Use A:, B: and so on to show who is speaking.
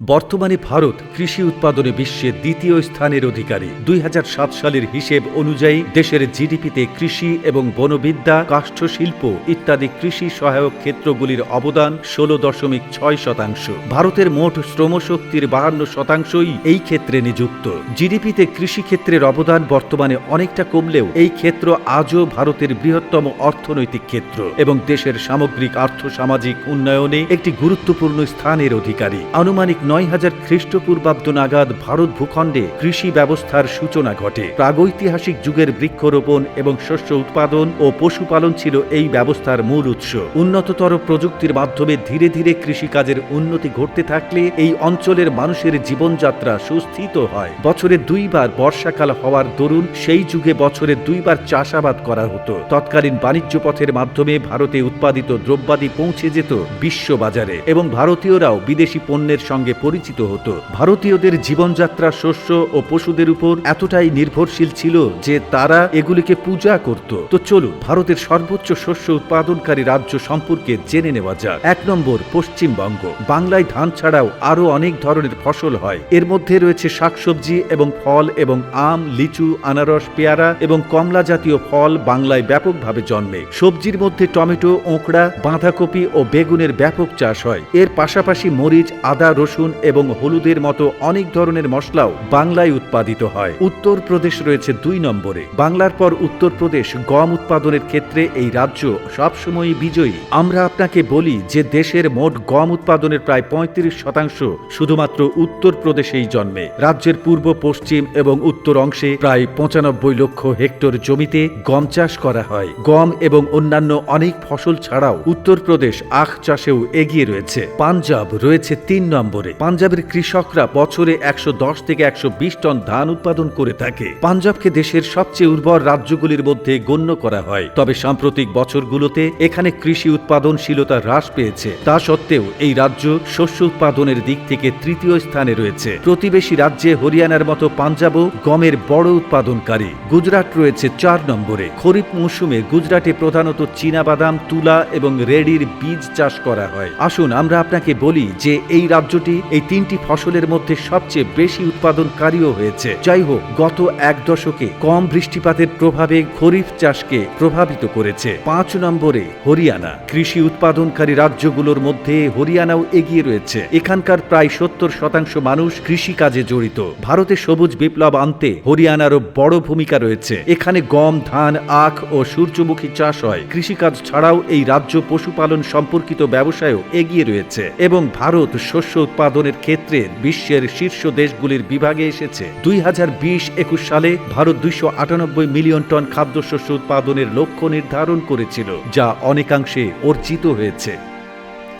A: বর্তমানে ভারত কৃষি উৎপাদনে বিশ্বের দ্বিতীয় স্থানের অধিকারী। দুই হাজার সাত সালের হিসেব অনুযায়ী দেশের জিডিপিতে কৃষি এবং বনবিদ্যা, কাষ্ঠশিল্প ইত্যাদি কৃষি সহায়ক ক্ষেত্রগুলির অবদান ষোলো দশমিক ছয় শতাংশ। ভারতের মোট শ্রমশক্তির বাহান্ন শতাংশই এই ক্ষেত্রে নিযুক্ত। জিডিপিতে কৃষি ক্ষেত্রের অবদান বর্তমানে অনেকটা কমলেও এই ক্ষেত্র আজও ভারতের বৃহত্তম অর্থনৈতিক ক্ষেত্র এবং দেশের সামগ্রিক আর্থসামাজিক উন্নয়নে একটি গুরুত্বপূর্ণ স্থানের অধিকারী। আনুমানিক নয় হাজার খ্রিস্টপূর্বাব্দ নাগাদ ভারত ভূখণ্ডে কৃষি ব্যবস্থার সূচনা ঘটে। প্রাগৈতিহাসিক যুগের বৃক্ষরোপণ এবং শস্য উৎপাদন ও পশুপালন ছিল এই ব্যবস্থার মূল উৎস। উন্নততর প্রযুক্তির মাধ্যমে ধীরে ধীরে কৃষিকাজের উন্নতি ঘটতে থাকলে এই অঞ্চলের মানুষের জীবনযাত্রা সুস্থিত হয়। বছরে দুইবার বর্ষাকাল হওয়ার দরুন সেই যুগে বছরে দুইবার চাষাবাদ করা হতো। তৎকালীন বাণিজ্য পথের মাধ্যমে ভারতে উৎপাদিত দ্রব্যাদি পৌঁছে যেত বিশ্ব বাজারে এবং ভারতীয়রাও বিদেশি পণ্যের সঙ্গে পরিচিত হতো। ভারতীয়দের জীবনযাত্রা শস্য ও পশুদের উপর এতটাই নির্ভরশীল ছিল যে তারা এগুলিকে পূজা করত। তো চলুন, ভারতের সর্বোচ্চ শস্য উৎপাদনকারী রাজ্য সম্পর্কে জেনে নেওয়া যাক। এক নম্বর, পশ্চিমবঙ্গ। বাংলায় ধান ছাড়াও আরও অনেক ধরনের ফসল হয়। এর মধ্যে রয়েছে শাকসবজি এবং ফল এবং আম, লিচু, আনারস, পেয়ারা এবং কমলা জাতীয় ফল বাংলায় ব্যাপকভাবে জন্মে। সবজির মধ্যে টমেটো, ওঁকড়া, বাঁধাকপি ও বেগুনের ব্যাপক চাষ হয়। এর পাশাপাশি মরিচ, আদা, রসুন এবং হলুদের মতো অনেক ধরনের মশলাও বাংলায় উৎপাদিত হয়। উত্তরপ্রদেশ রয়েছে দুই নম্বরে। বাংলার পর উত্তরপ্রদেশ গম উৎপাদনের ক্ষেত্রে এই রাজ্য সবসময়ই বিজয়ী। আমরা আপনাকে বলি যে দেশের মোট গম উৎপাদনের প্রায় পঁয়ত্রিশ শতাংশ শুধুমাত্র উত্তরপ্রদেশেই জন্মে। রাজ্যের পূর্ব, পশ্চিম এবং উত্তর অংশে প্রায় পঁচানব্বই লক্ষ হেক্টর জমিতে গম চাষ করা হয়। গম এবং অন্যান্য অনেক ফসল ছাড়াও উত্তরপ্রদেশ আখ চাষেও এগিয়ে রয়েছে। পাঞ্জাব রয়েছে তিন নম্বরে। পাঞ্জাবের কৃষকরা বছরে একশো দশ থেকে একশো বিশ টন ধান উৎপাদন করে থাকে। পাঞ্জাবকে দেশের সবচেয়ে উর্বর রাজ্যগুলির মধ্যে গণ্য করা হয়। তবে সাম্প্রতিক বছরগুলোতে এখানে কৃষি উৎপাদনশীলতা হ্রাস পেয়েছে। তা সত্ত্বেও এই রাজ্য শস্য উৎপাদনের দিক থেকে তৃতীয় স্থানে রয়েছে। প্রতিবেশী রাজ্যে হরিয়ানার মতো পাঞ্জাবও গমের বড় উৎপাদনকারী। গুজরাট রয়েছে চার নম্বরে। খরিফ মৌসুমে গুজরাটে প্রধানত চীনাবাদাম, তুলা এবং রেডির বীজ চাষ করা হয়। আসুন আমরা আপনাকে বলি যে এই রাজ্যটি এই তিনটি ফসলের মধ্যে সবচেয়ে বেশি উৎপাদনকারীও হয়েছে। যাই হোক, গত এক দশকে কম বৃষ্টিপাতের প্রভাবে খরিফ চাষকে প্রভাবিত করেছে। পাঁচ নম্বরে হরিয়ানা। কৃষি উৎপাদনকারী রাজ্যগুলোর মধ্যে হরিয়ানাও এগিয়ে রয়েছে। এখানকার প্রায় সত্তর শতাংশ মানুষ কৃষিকাজে জড়িত। ভারতে সবুজ বিপ্লব আনতে হরিয়ানারও বড় ভূমিকা রয়েছে। এখানে গম, ধান, আখ ও সূর্যমুখী চাষ হয়। কৃষিকাজ ছাড়াও এই রাজ্য পশুপালন সম্পর্কিত ব্যবসায়ও এগিয়ে রয়েছে। এবং ভারত শস্য উৎপাদনের ক্ষেত্রে বিশ্বের শীর্ষ দেশগুলির বিভাগে এসেছে। দুই হাজার বিশ একুশ সালে ভারত দুইশো আটানব্বই মিলিয়ন টন খাদ্যশস্য উৎপাদনের লক্ষ্য নির্ধারণ করেছিল, যা অনেকাংশে অর্জিত হয়েছে।